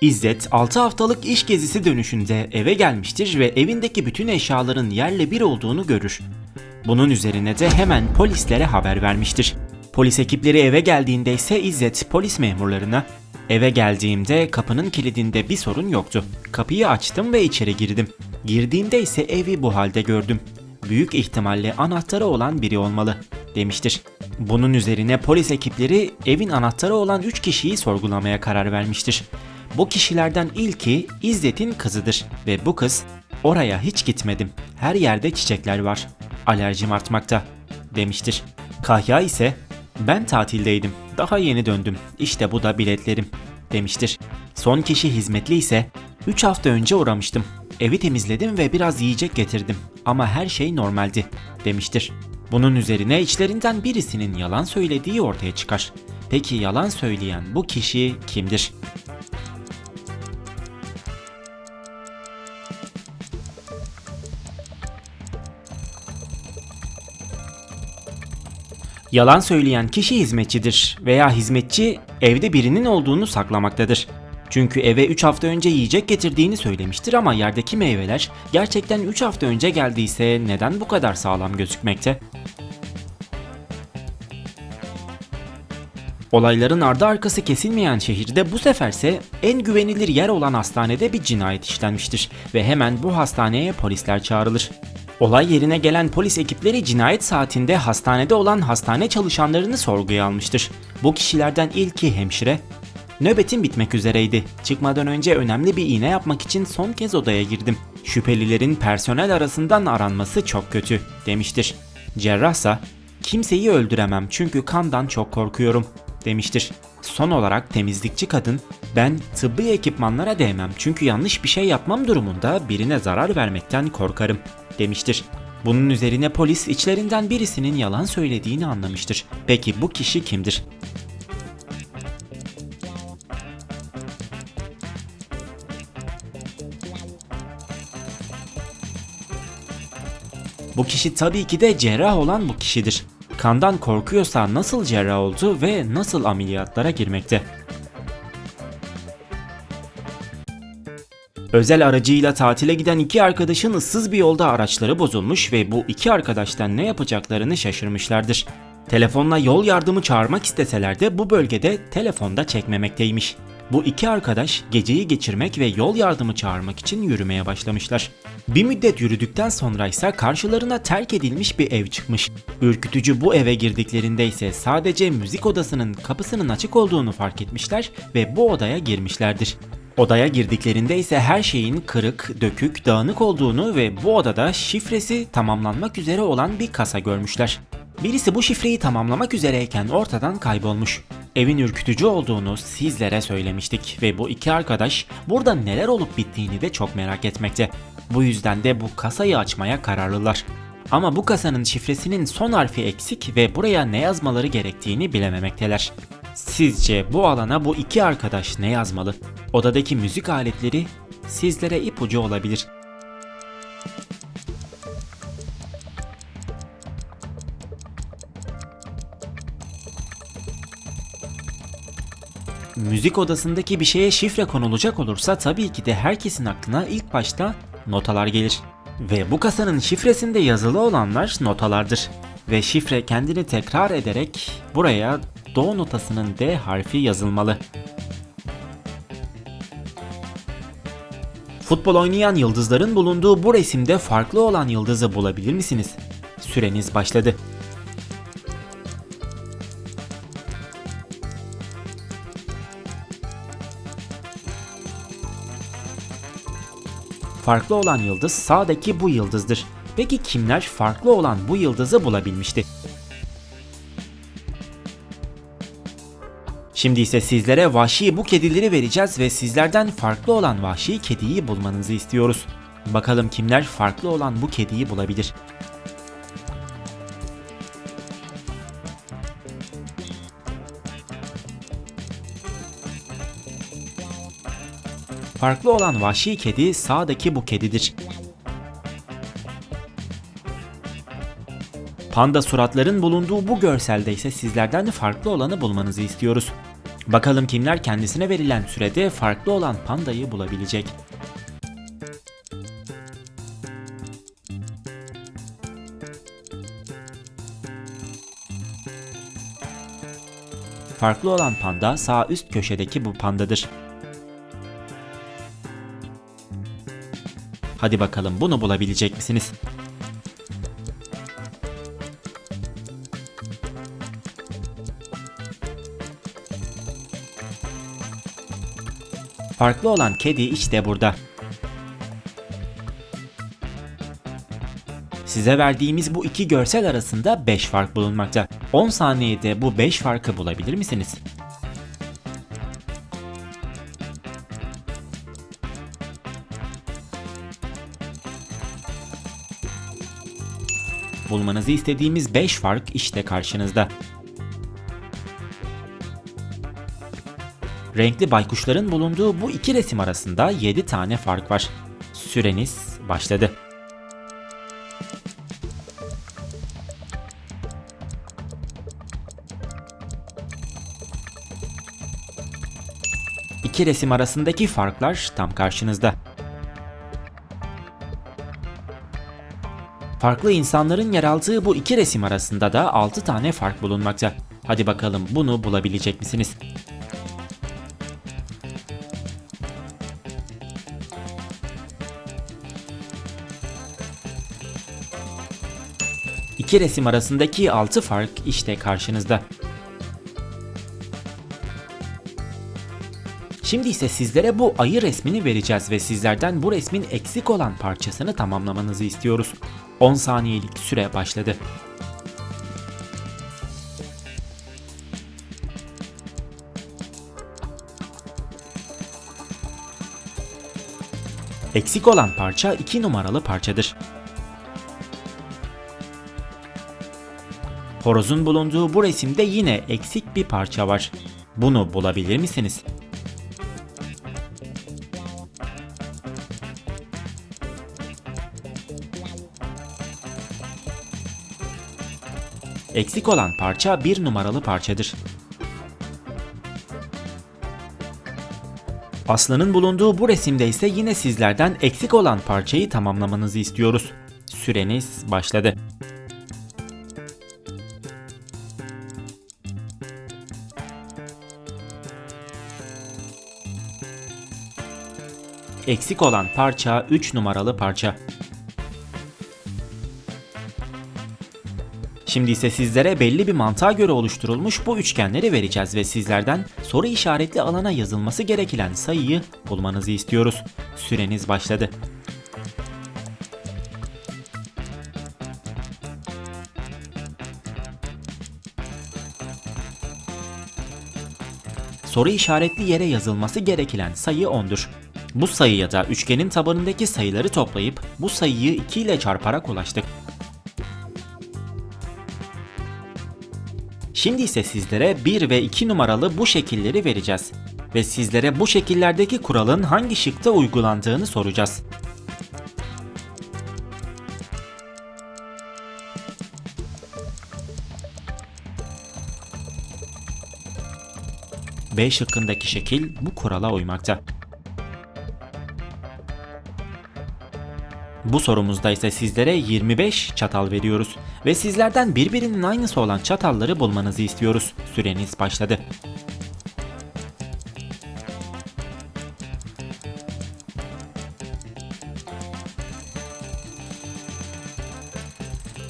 İzzet 6 haftalık iş gezisi dönüşünde eve gelmiştir ve evindeki bütün eşyaların yerle bir olduğunu görür. Bunun üzerine de hemen polislere haber vermiştir. Polis ekipleri eve geldiğinde ise İzzet polis memurlarına Eve geldiğimde kapının kilidinde bir sorun yoktu. Kapıyı açtım ve içeri girdim. Girdiğimde ise evi bu halde gördüm. Büyük ihtimalle anahtarı olan biri olmalı demiştir. Bunun üzerine polis ekipleri evin anahtarı olan 3 kişiyi sorgulamaya karar vermiştir. Bu kişilerden ilki İzzet'in kızıdır ve bu kız oraya hiç gitmedim. Her yerde çiçekler var. Alerjim artmakta demiştir. Kahya ise ben tatildeydim. Daha yeni döndüm. İşte bu da biletlerim demiştir. Son kişi hizmetli ise 3 hafta önce uğramıştım. Evi temizledim ve biraz yiyecek getirdim ama her şey normaldi demiştir. Bunun üzerine içlerinden birisinin yalan söylediği ortaya çıkar. Peki yalan söyleyen bu kişi kimdir? Yalan söyleyen kişi hizmetçidir veya hizmetçi evde birinin olduğunu saklamaktadır. Çünkü eve 3 hafta önce yiyecek getirdiğini söylemiştir ama yerdeki meyveler gerçekten 3 hafta önce geldiyse neden bu kadar sağlam gözükmekte? Olayların ardı arkası kesilmeyen şehirde bu seferse en güvenilir yer olan hastanede bir cinayet işlenmiştir ve hemen bu hastaneye polisler çağrılır. Olay yerine gelen polis ekipleri cinayet saatinde hastanede olan hastane çalışanlarını sorguya almıştır. Bu kişilerden ilki hemşire. Nöbetim bitmek üzereydi. Çıkmadan önce önemli bir iğne yapmak için son kez odaya girdim. Şüphelilerin personel arasından aranması çok kötü demiştir. Cerrahsa kimseyi öldüremem çünkü kandan çok korkuyorum demiştir. Son olarak temizlikçi kadın ben tıbbi ekipmanlara değmem çünkü yanlış bir şey yapmam durumunda birine zarar vermekten korkarım demiştir. Bunun üzerine polis içlerinden birisinin yalan söylediğini anlamıştır. Peki bu kişi kimdir? Bu kişi tabii ki de cerrah olan bu kişidir. Kandan korkuyorsa nasıl cerrah oldu ve nasıl ameliyatlara girmekte? Özel aracıyla tatile giden iki arkadaşın ıssız bir yolda araçları bozulmuş ve bu iki arkadaştan ne yapacaklarını şaşırmışlardır. Telefonla yol yardımı çağırmak isteseler de bu bölgede telefonda çekmemekteymiş. Bu iki arkadaş geceyi geçirmek ve yol yardımı çağırmak için yürümeye başlamışlar. Bir müddet yürüdükten sonra ise karşılarına terk edilmiş bir ev çıkmış. Ürkütücü bu eve girdiklerinde ise sadece müzik odasının kapısının açık olduğunu fark etmişler ve bu odaya girmişlerdir. Odaya girdiklerinde ise her şeyin kırık, dökük, dağınık olduğunu ve bu odada şifresi tamamlanmak üzere olan bir kasa görmüşler. Birisi bu şifreyi tamamlamak üzereyken ortadan kaybolmuş. Evin ürkütücü olduğunu sizlere söylemiştik ve bu iki arkadaş burada neler olup bittiğini de çok merak etmekte. Bu yüzden de bu kasayı açmaya kararlılar. Ama bu kasanın şifresinin son harfi eksik ve buraya ne yazmaları gerektiğini bilememekteler. Sizce bu alana bu iki arkadaş ne yazmalı? Odadaki müzik aletleri sizlere ipucu olabilir. Müzik odasındaki bir şeye şifre konulacak olursa tabii ki de herkesin aklına ilk başta notalar gelir. Ve bu kasanın şifresinde yazılı olanlar notalardır. Ve şifre kendini tekrar ederek buraya do notasının D harfi yazılmalı. Futbol oynayan yıldızların bulunduğu bu resimde farklı olan yıldızı bulabilir misiniz? Süreniz başladı. Farklı olan yıldız sağdaki bu yıldızdır. Peki kimler farklı olan bu yıldızı bulabilmişti? Şimdi ise sizlere vahşi bu kedileri vereceğiz ve sizlerden farklı olan vahşi kediyi bulmanızı istiyoruz. Bakalım kimler farklı olan bu kediyi bulabilir. Farklı olan vahşi kedi sağdaki bu kedidir. Panda suratların bulunduğu bu görselde ise sizlerden de farklı olanı bulmanızı istiyoruz. Bakalım kimler kendisine verilen sürede farklı olan pandayı bulabilecek. Farklı olan panda sağ üst köşedeki bu pandadır. Hadi bakalım bunu bulabilecek misiniz? Farklı olan kedi işte burada. Size verdiğimiz bu iki görsel arasında 5 fark bulunmakta. 10 saniyede bu 5 farkı bulabilir misiniz? Bulmanızı istediğimiz 5 fark işte karşınızda. Renkli baykuşların bulunduğu bu iki resim arasında 7 tane fark var. Süreniz başladı. İki resim arasındaki farklar tam karşınızda. Farklı insanların yer aldığı bu iki resim arasında da 6 tane fark bulunmakta. Hadi bakalım bunu bulabilecek misiniz? İki resim arasındaki 6 fark işte karşınızda. Şimdi ise sizlere bu ayı resmini vereceğiz ve sizlerden bu resmin eksik olan parçasını tamamlamanızı istiyoruz. 10 saniyelik süre başladı. Eksik olan parça 2 numaralı parçadır. Horozun bulunduğu bu resimde yine eksik bir parça var. Bunu bulabilir misiniz? Eksik olan parça bir numaralı parçadır. Aslanın bulunduğu bu resimde ise yine sizlerden eksik olan parçayı tamamlamanızı istiyoruz. Süreniz başladı. Eksik olan parça 3 numaralı parça. Şimdi ise sizlere belli bir mantığa göre oluşturulmuş bu üçgenleri vereceğiz ve sizlerden soru işaretli alana yazılması gereken sayıyı bulmanızı istiyoruz. Süreniz başladı. Soru işaretli yere yazılması gereken sayı 10'dur. Bu sayıya da üçgenin tabanındaki sayıları toplayıp bu sayıyı 2 ile çarparak ulaştık. Şimdi ise sizlere 1 ve 2 numaralı bu şekilleri vereceğiz. Ve sizlere bu şekillerdeki kuralın hangi şıkta uygulandığını soracağız. B şıkkındaki şekil bu kurala uymakta. Bu sorumuzda ise sizlere 25 çatal veriyoruz ve sizlerden birbirinin aynısı olan çatalları bulmanızı istiyoruz. Süreniz başladı.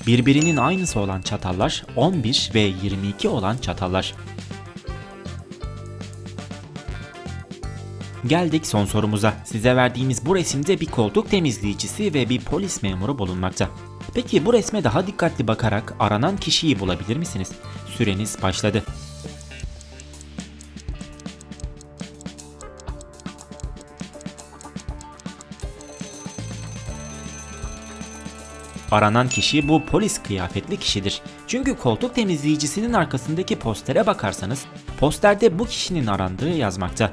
Birbirinin aynısı olan çatallar 11 ve 22 olan çatallar. Geldik son sorumuza. Size verdiğimiz bu resimde bir koltuk temizleyicisi ve bir polis memuru bulunmakta. Peki bu resme daha dikkatli bakarak aranan kişiyi bulabilir misiniz? Süreniz başladı. Aranan kişi bu polis kıyafetli kişidir. Çünkü koltuk temizleyicisinin arkasındaki postere bakarsanız posterde bu kişinin arandığı yazmakta.